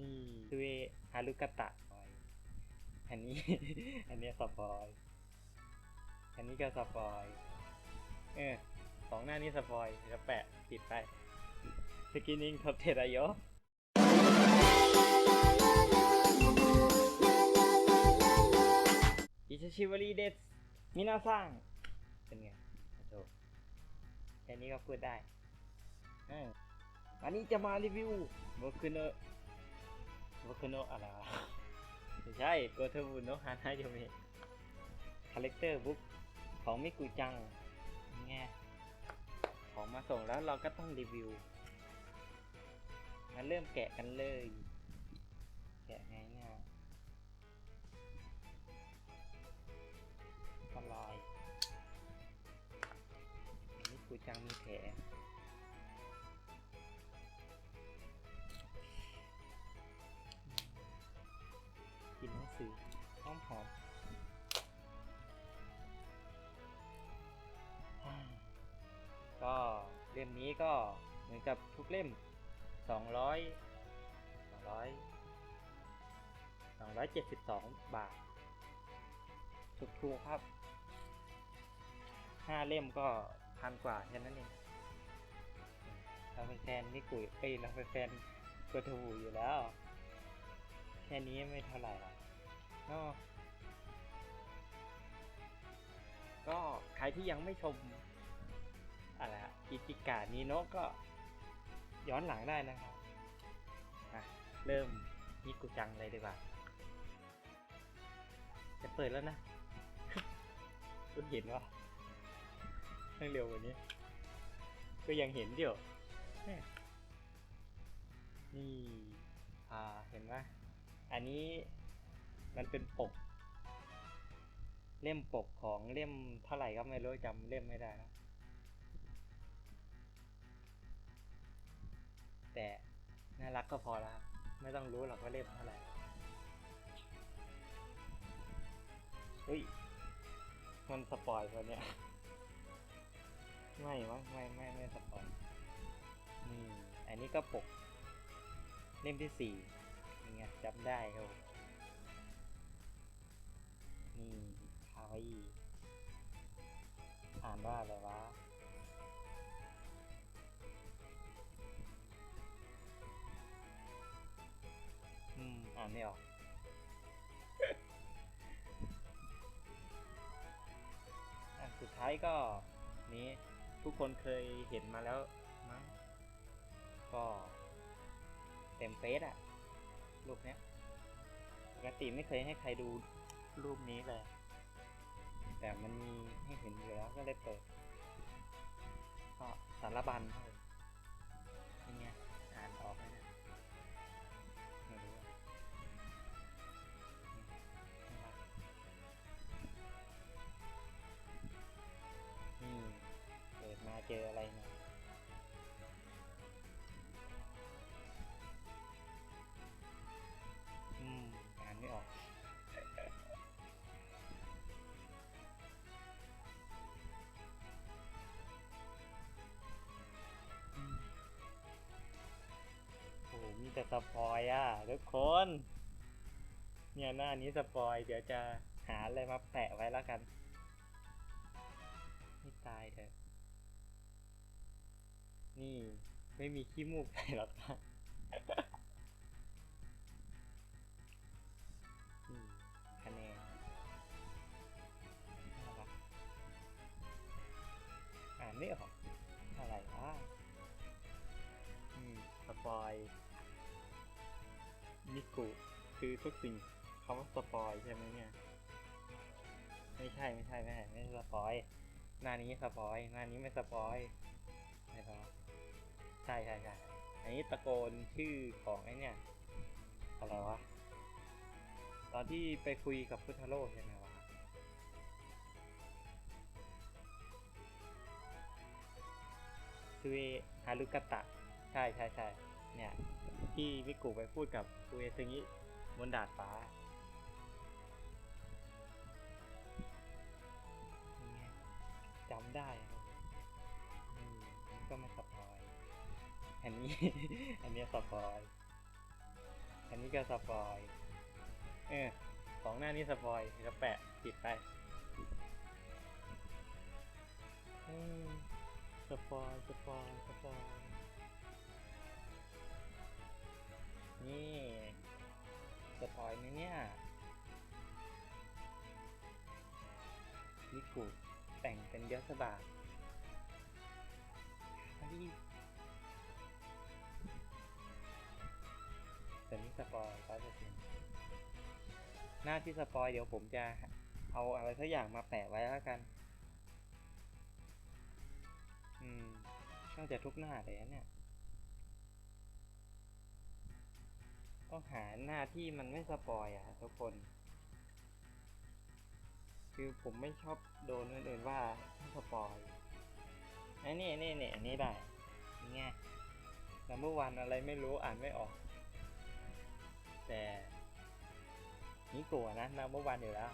นี่ซูเอฮารุกะตะอันนี้ อันนี้สปอย อันนี้ก็สปอย เออสองหน้านี้สปอยจะแปะติดไปสกินนิ่งทบเทระยอิชชิวารีเดสมินาซังเป็นไงโอ้โหแค่นี้ก็พูดได้อันนี้จะมารีวิวโบคุโนะ บคุโนอะไรวะไม่ใช่โกเทบุโนฮานาโยเมะคาแรคเตอร์บุ๊กของมิกุจังไงของมาส่งแล้วเราก็ต้องรีวิวมาเริ่มแกะกันเลย แกะไงเนี่ยก็ลอยมิกุจังมีแผล อมก็เล่มนี้ก็เหมือนกับทุกเล่มสองร้อยสองร้อยสองร้อยเจ็ดสิบสองบาทถูกๆครับห้าเล่มก็พันกว่าแค่นั้นเองเราเป็นแฟนนี่กุยเอ้ยเราเป็นแฟนกัวทูอยู่แล้ว แค่นี้ไม่เท่าไหร่หรอก ก็ใครที่ยังไม่ชมอะไรอะอิจิกานีโนะก็ย้อนหลังได้นะครับอะเริ่มนิกุจังเลยดีกว่า จะเปิดแล้วนะคุณเห็นว่าต้องเร็วกว่านี้ ก็ยังเห็นเดี๋ยวนี่ อ่า เห็นไหมอันนี้มันเป็นปก เล่มปกของเล่มเท่าไหร่ก็ไม่รู้จำเล่มไม่ได้แล้วแต่น่ารักก็พอแล้วไม่ต้องรู้หรอกว่าเล่มเท่าไหร่เฮ้ย มันสปอยล์ปะเนี่ยไม่วะไม่ไม่ไม่สปอยนี่อันนี้ก็ปก เล่มที่สี่ยังไงจำได้ครับนี่าวาอีอ่านว่าอะไรวะอืมอ่านไม่ออกอะสุดท้ายก็นี้ทุกคนเคยเห็นมาแล้วมั้งก็เต็มเฟซอะรูปเนี้ยปกติไม่เคยให้ใครดูรูปนี้เลย แต่มันมีให้เห็นอยู่แล้วก็เลยเปิดก็สารบัญเลยเป็นไงอ่านออกไหมนะไม่รู้นี่เปิดมาเจออะไรนะ ทุกคน เนี่ยหน้านี้สปอย เดี๋ยวจะหาอะไรมาแปะไว้แล้วกันนี่ตายเถอะ นี่ไม่มีขี้มูกใส่หรอกนะ สิ่งคำว่าสปอยใช่ไหมเนี่ย ไม่ใช่ไม่ใช่ไม่ใช่ไม่ใช่สปอยหน้านี้สปอยหน้านี้ไม่สปอยไม่หรอใช่ใช่ใช่อันนี้ตะโกนชื่อของไอ้เนี่ยอะไรวะตอนที่ไปคุยกับพุทธโลกใช่ไหมวะซูเอฮารุกะตะ ใช่ใช่ใช่เนี่ย ที่มิกุไปพูดกับซูเอซึงิ บนดาดฟ้าจำได้ครับอืมก็ไม่สปอย อันนี้ อันนี้สปอย อันนี้ก็สปอย เออสองหน้านี้สปอยก็แปะปิดไปอืมสปอยสปอยสปอยนี่ สปอยไหมเนี่ยนิกุแต่งเป็นยศบาเฮ้ยแต่นี่สปอยร้อยเปอร์เซ็นต์หน้าที่สปอยเดี๋ยวผมจะเอาอะไรสักอย่างมาแปะไว้แล้วกัน อืมน่างจะทุกหน้าเลยนะเนี่ย ต้องหาหน้าที่มันไม่สปอยอะทุกคน คือผมไม่ชอบโดนคนอื่นว่าสปอยไอ้นี่นี่นี่อันนี้ได้นี่ไงแต่เมื่อวานอะไรไม่รู้อ่านไม่ออก แต่นี่กลัวนะนเมื่อวานอยู่แล้ว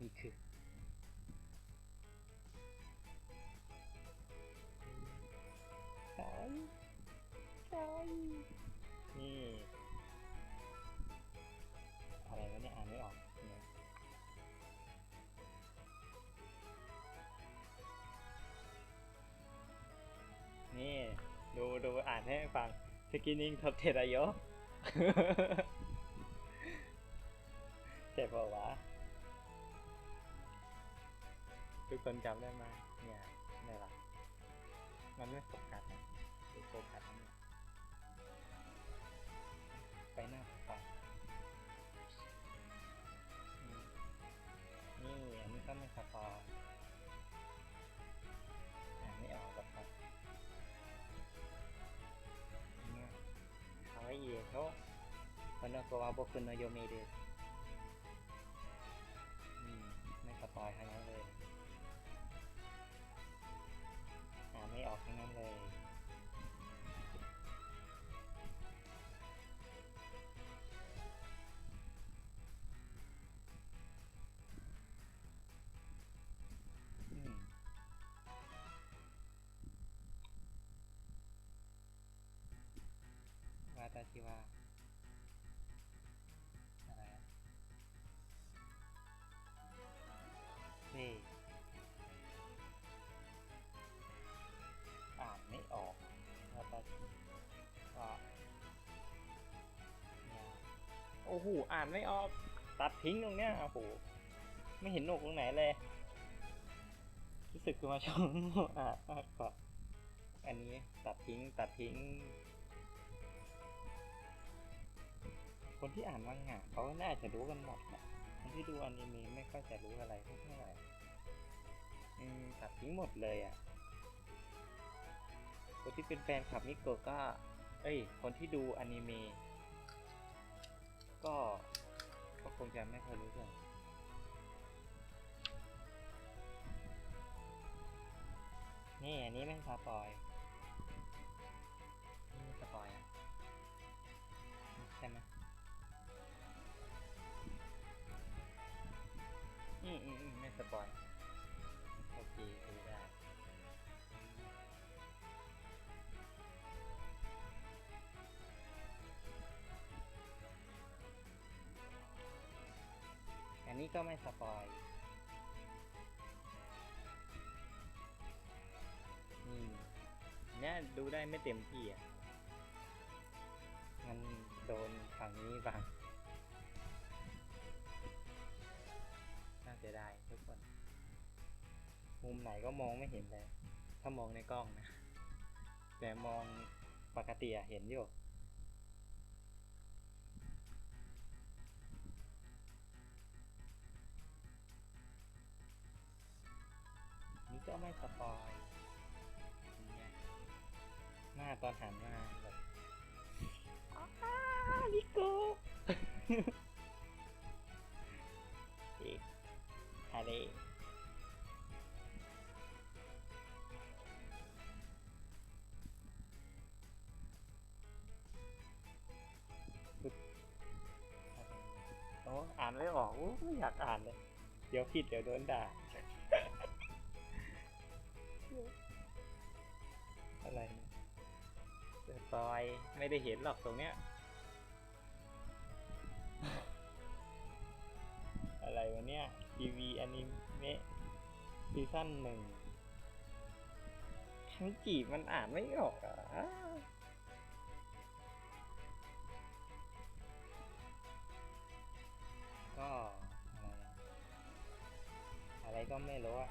นี่คือ ใช่ใช่นี่อะไรวะเนี่ยอ่านไม่ออกเนี่ยนี่ดูดูอ่านให้ฟัง skinning top เทรายโเจ็บปะวะทุกคนจำได้ไหมเนี่ยนี่ละมันไม่โฟกัสนะ ตัวขาไปหน้าไปนี่อันนี้ก็ไม่ขัดพออันนี้ออกแบบเนี่ยเขาให้เยเขาคนนั้นก็ว่าพวกคุณนโยเมเด็กไม่ขัดปอยให้นั้นเลย วาตาชิวาอะไรอะเฮ้อ่านไม่ออกวาตาชิวาเนี่ยโอ้โหอ่านไม่ออกตัดทิ้งตรงเนี้ยโอ้โหไม่เห็นหนกตรงไหนเลยรู้สึกว่าชองอ่านมากกว่าอันนี้ตัดทิ้งตัดทิ้ง คนที่อ่านมังงะเขาน่าจะรู้กันหมดนะคนที่ดูอนิเมะไม่ค่อยจะรู้อะไรเท่าไหร่อืมตัดทิ้งหมดเลยอะ คนที่เป็นแฟนคลับมิโกะก็ เอ้ย คนที่ดูอนิเมะก็ ก็คงจะไม่ค่อยรู้เรื่องนี่อันนี้ไม่สปอย ไม่สปอย อืมเนี่ยดูได้ไม่เต็มที่อะ มันโดนฝั่งนี้บาง น่าเสียดายทุกคน มุมไหนก็มองไม่เห็นเลย ถ้ามองในกล้องนะ แต่มองปกติอะเห็นอยู่ ไม่สปอยเนี่ยหน้าตอนหันมาแบบอ้าลิโกอีกทะเลโอ้อ่านไม่ออกอู้ไม่อยากอ่านเลย เดี๋ยวผิดเดี๋ยวโดนด่า อะไรเนี่ยเปิดซอยไม่ได้เห็นหรอกตรงเนี้ย อะไรวะเนี่ย ทีวีอนิเมะซีซั่นหนึ่งคังจีมันอ่านไม่ออกอะก็อะไรอะอะไรก็ไม่รู้อะ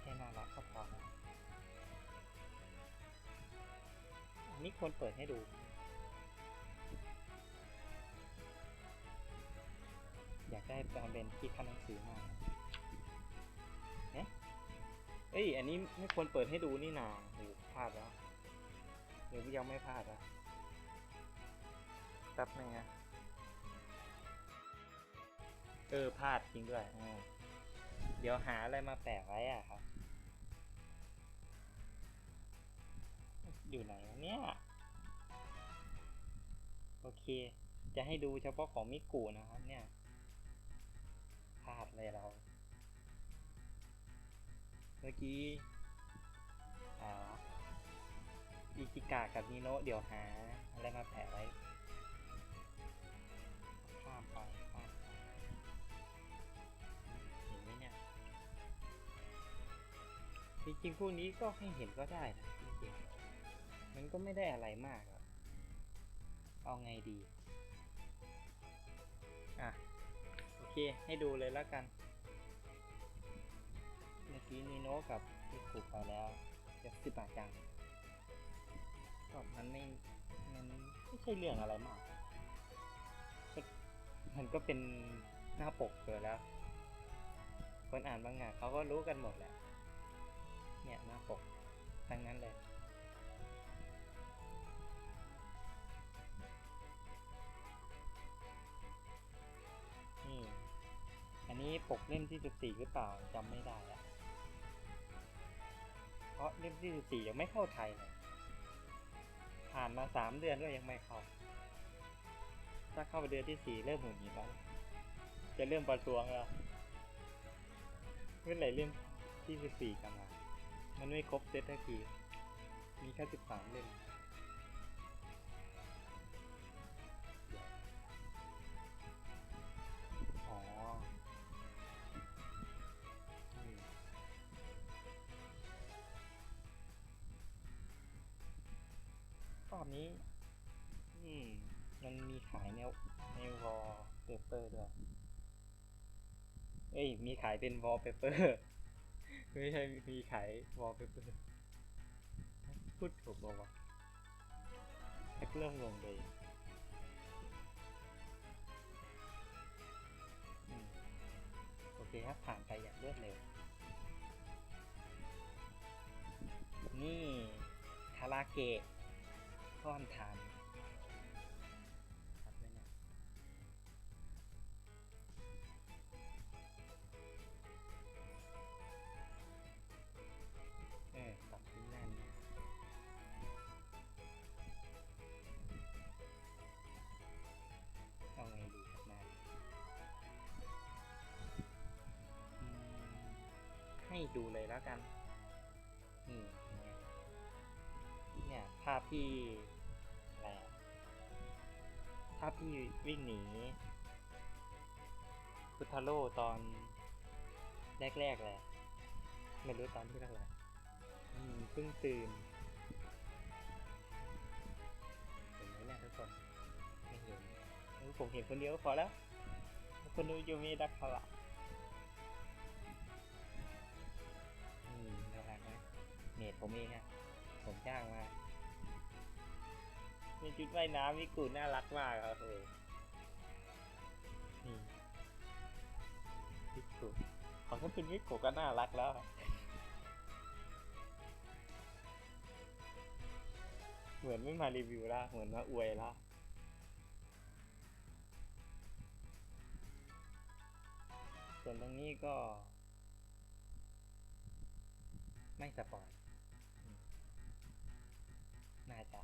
แค่น่ารักก็พอนะ อันนี้ควรเปิดให้ดู อยากได้ตอนเป็นที่ขั้นหนังสือมากเอ๊ะเอ้ย อันนี้ไม่ควรเปิดให้ดูนี่นาโหพลาดแล้วหรือยังไม่พลาดอะแป๊บนึงนะเออพลาดจริงด้วย เดี๋ยวหาอะไรมาแปะไว้อะครับ อยู่ไหนเนี่ย โอเค จะให้ดูเฉพาะของมิกูนะครับเนี่ยพลาดเลยเรา เมื่อกี้อ่าอิจิกะกับนิโนะเดี๋ยวหา อะไรมาแปะไว้ข้ามไปข้ามไปเห็นไหมเนี่ยจริงๆพวกนี้ก็ให้เห็นก็ได้นะ มันก็ไม่ได้อะไรมากเอาไงดี อะ โอเค ให้ดูเลยแล้วกัน เมื่อกี้นีโน่กับพี่ขุไปแล้วจะสิบบาทจังก็มันไม่ มันไม่ใช่เรื่องอะไรมาก มันก็เป็นหน้าปกเกิดแล้ว คนอ่านบางงานเขาก็รู้กันหมดแหละ เนี่ยหน้าปกทั้งนั้นเลย นี้ปกเล่มที่สิบสี่หรือเปล่าจำไม่ได้แล้วเพราะเล่มที่สิบสี่ยังไม่เข้าไทยเลยผ่านมาสามเดือนก็ยังไม่เข้า ถ้าเข้าไปเดือนที่สี่เริ่มหมุนหงิดแล้วจะเริ่มประท้วงแล้วเมื่อไหร่เล่มที่สิบสี่จะมามันไม่ครบเซตทันทีมีแค่สิบสามเล่ม มีขายเป็นวอลเปเปอร์ไม่ใช่มีขายวอลเปเปอร์พูดถูกบอกว่าแอคเริ่มงงเลยโอเคครับผ่านไปอย่างรวดเร็ว นี่คาราเกะท่อนทาน ดูเลยแล้วกัน นี่เนี่ยภาพที่อะไรอะภาพที่วิ่งหนีพุทธโลตอนแรกๆเลยไม่รู้ตอนที่เท่าไหร่อืมเพิ่งตื่นเห็นไหมเนี่ยทุกคนไม่เห็นผมเห็นคนเดียวก็พอแล้ว คนดูยูมีดักขละ เนตผมเองอะผมจ้างมามีชุดว่ายน้ำมิกูน่ารักมากครับเออนี่มิกูของถ้าเป็นมิกูก็น่ารักแล้วเหมือนไม่มารีวิวละเหมือนมาอวยละส่วนตรงนี้ก็ ไม่สปอย น่าจะ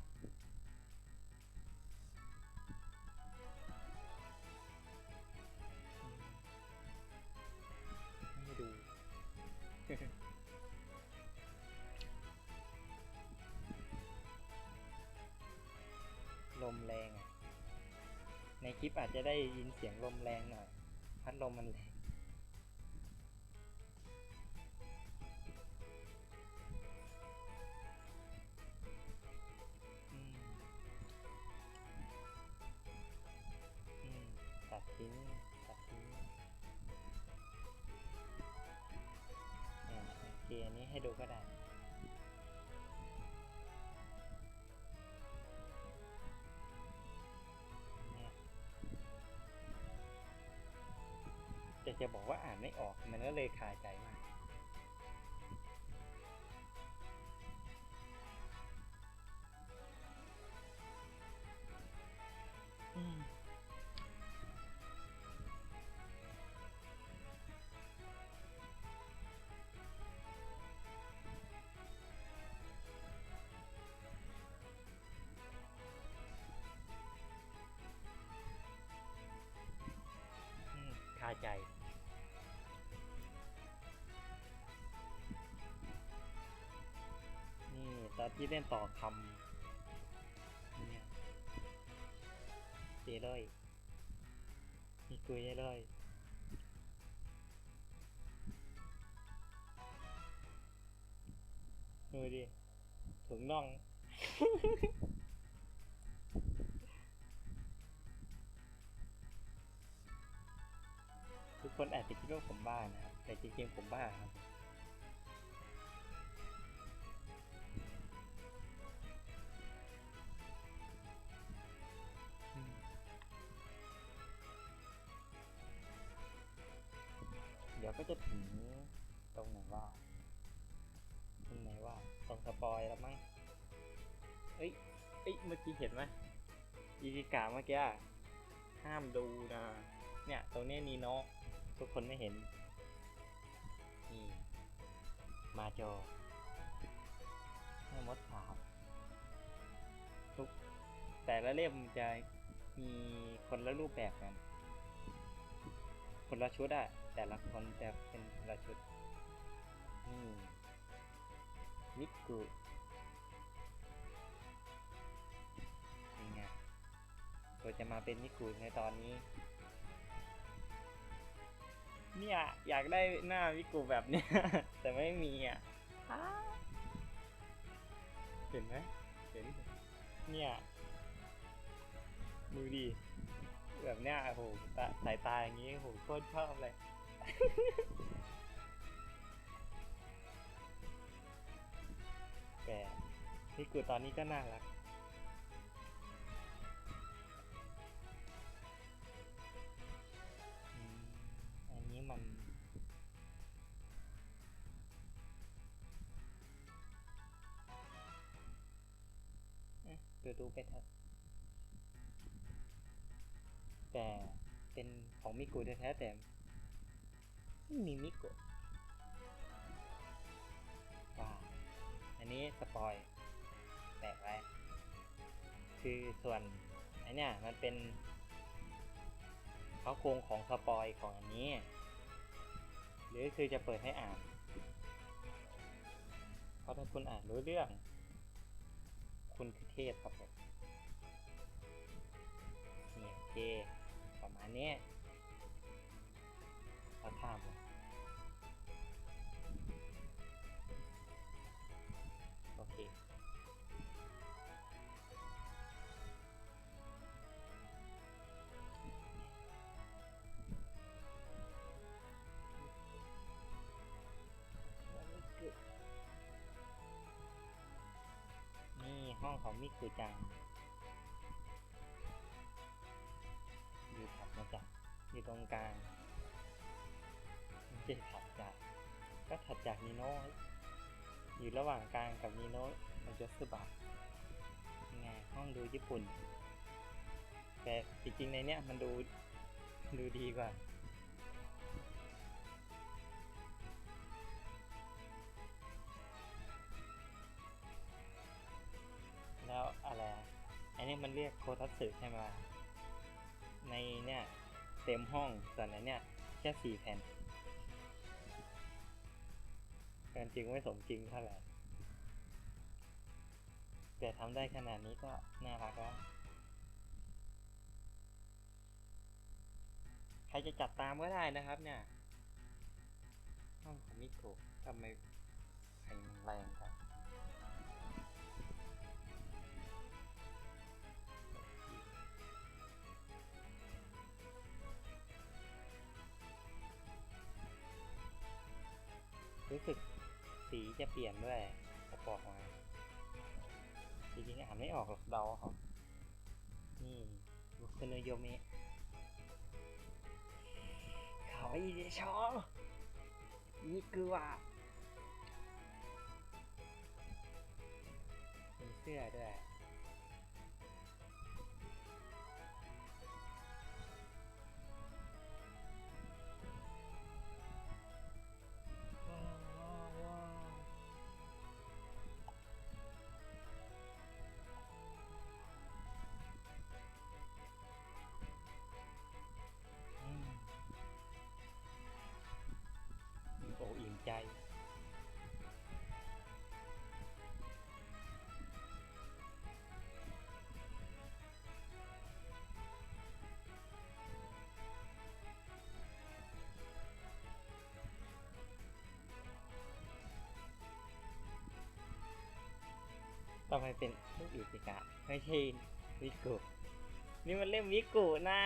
ไม่ดู ลมแรง ในคลิปอาจจะได้ยินเสียงลมแรงหน่อย พัดลมมันแรง จะบอกว่าอ่านไม่ออกมันก็เลยคาใจมากอืมอืมคาใจ ที่เล่นต่อคำเนี่ยเจเลยมีกุยได้เลยดูดิถุงน่องทุกคนอาจจะคิดว่าผมบ้านะครับแต่จริงๆผมบ้าครับ ไหมอีพิกาเมื่อกี้ห้ามดูนะ เนี่ยตรงนี้นีโนะทุกคนไม่เห็น นี่ มาโจแม่มดขาวทุกแต่ละเล่มจะมีคนละรูปแบบกัน คนละชุดอะแต่ละคนจะเป็นคนละชุด นี่มิกุนี่ ตัวจะมาเป็นมิกุในตอนนี้ เนี่ยอยากได้หน้ามิกุแบบเนี้ย แต่ไม่มีอะอ้าเห็นไหมเห็นเนี่ยดูดิแบบเนี้ยโอ้โหตาสายตาอย่างงี้โอ้โหโคตรชอบเลยแต่นี่กูตอนนี้ก็น่ารักะดูดูไปเถอะ แต่เป็นของมิกุแท้ๆแต่ไม่มีมิกุว้าอันนี้สปอยแปะไว้ คือส่วนไอเนี้ยมันเป็นเขาโครงของสปอยของอันนี้ หรือคือจะเปิดให้อ่านเพราะถ้าคุณอ่านรู้เรื่อง คุณคือเทพครับผมนี่โอเค ประมาณนี้เราข้าม ห้องของมิกุจังอยู่ถัดมาจากอยู่ตรงกลางม่ใช่ถัดจากก็ถัดจากนีโน่อยู่ระหว่างกลางกับนีโน่มันจะสบับยังไงห้องดูญี่ปุ่น แต่จริงๆในเนี้ยมันดูดูดีกว่า มันเรียกโคทัตสึใช่ไหมในเนี่ยเต็มห้องส่วนอันเนี้ยแค่สี่แผ่นการจริงไม่สมจริงเท่าไหร่แต่ทำได้ขนาดนี้ก็น่ารักแล้ว ใครจะจัดตามก็ได้นะครับเนี่ยห้องของมิโกะทำไมไฟมันแรงจัง รู้สึกสีจะเปลี่ยนด้วยกระบอกมาจริงๆอ่านไม่ออกหรอกเดาเอาครับ นี่บุคโนโยเมะเขาอีเดชอนี่คือว่ามีเสื้อด้วย ไมเป็นลูกอิจิกะไม่ใช่วิกุนี่มันเล่มวิกุนะ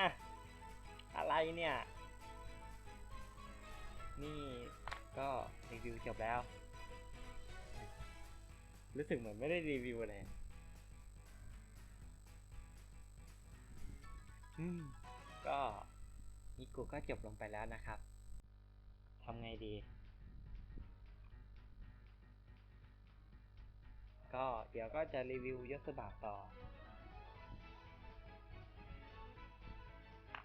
อะไรเนี่ย นี่ก็รีวิวจบแล้ว รู้สึกเหมือนไม่ได้รีวิวเลยอืมก็มิกุก็จบลงไปแล้วนะครับทำไงดี ก็เดี๋ยวก็จะรีวิวยศบาทต่อ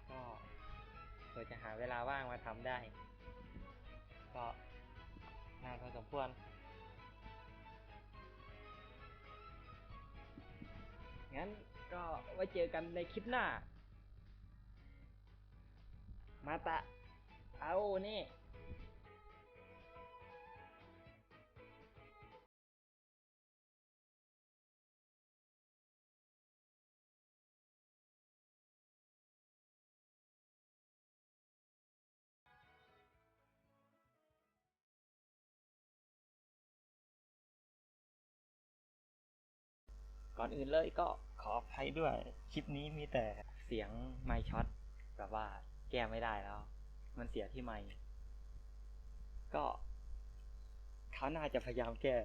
ก็เผื่อจะหาเวลาว่างมาทำได้ ก็นานพอสมควรงั้นก็ไว้เจอกันในคลิปหน้า มาตะ เอานี่ ก่อนอื่นเลยก็ขออภัยด้วย คลิปนี้มีแต่เสียงไมช็อตแบบว่าแก้ไม่ได้แล้ว มันเสียที่ไม่ก็เขาหน่าจะพยายามแก้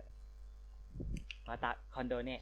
มาตะคอนโดเนี่ย